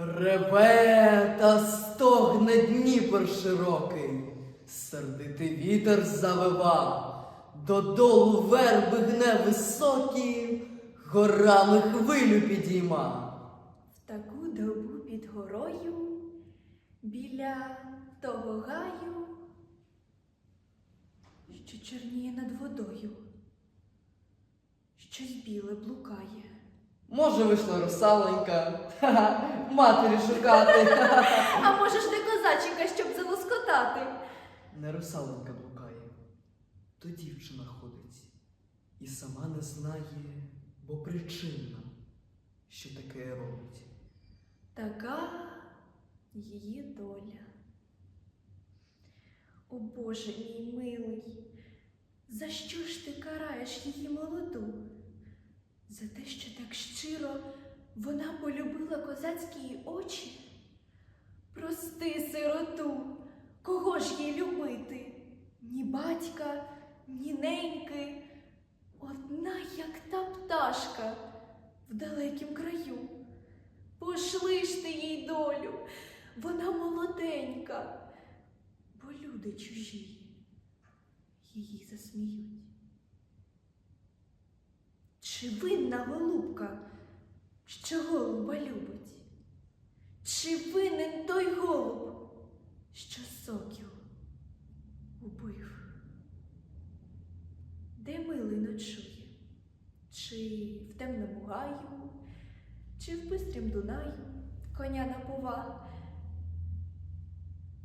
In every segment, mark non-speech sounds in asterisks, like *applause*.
Реве та стогне Дніпр широкий, сердитий вітер завива, додолу верби гне високі, горами хвилю підійма. В таку добу під горою, біля того гаю, що чорніє над водою, щось біле блукає. Може, вийшла русаленька, ха-ха, матері шукати. ха-ха. *laughs* А може ж не козаченька, щоб залоскотати? Не русаленька блукає, то дівчина ходить і сама не знає, бо причина, що таке робить. Така її доля. О Боже мій милий, за що ж ти караєш її молоду? За те, що так щиро вона полюбила козацькі очі? Прости, сироту, кого ж їй любити? Ні батька, ні неньки, одна, як та пташка в далекім краю. Пошли ж ти їй долю, вона молоденька, бо люди чужі її засміють. Чи винна голубка, що голуба любить? Чи винен той голуб, що сокіл убив? Де милий ночує? Чи в темному гаю? Чи в бистрім Дунаю коня напова?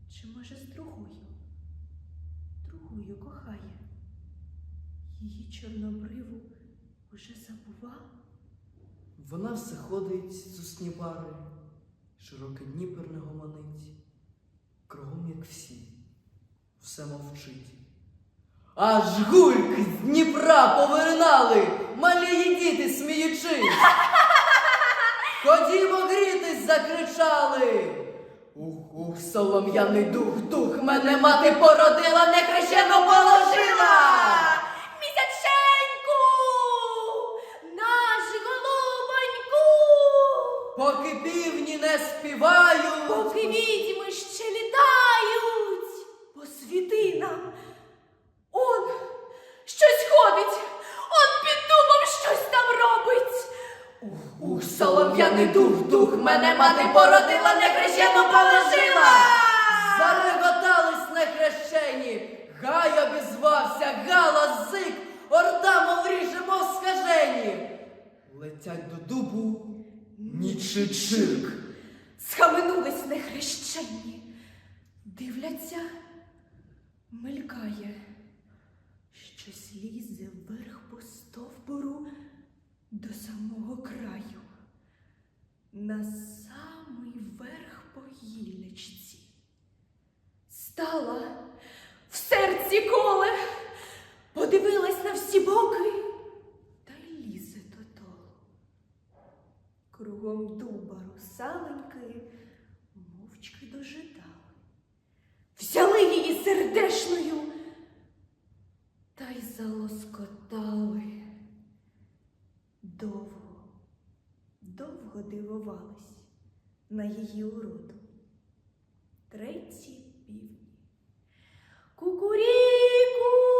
Чи може з другою, другою кохає? Її чорнобриву уже забува? Вона все ходить з усні пари, широкий Дніпер не гомонить, кругом, як всі, все мовчить. Аж гульк з Дніпра повиринали, малі діти сміючись. Ходімо грітись, закричали. Ух, ух, солом'яний дух, дух, мене мати породила, не хрещено Поки півні не співають. Поки відьми ще літають, посвіти нам. Он щось ходить, он під дубом щось там робить. Ух, солом'яний дух, дух, мене мати породила, не хрещено положила. Зареготались нехрещені, гай обізвався, галас зик, орда мов ріже, мов скажені. Летять до дубу нічий чирк. Схаменулись нехрещені, дивляться, мелькає, щось лізе вверх по стовбуру до самого краю, на самий верх по гіллячці. Стала в серці коле, подивилась на всі боки та й лізе додолу. Кругом дуба русаленьки мовчки дожидали. Взяли її сердешною та й залоскотали. Довго, довго дивувались на її уроду. Треті півні. Кукуріку!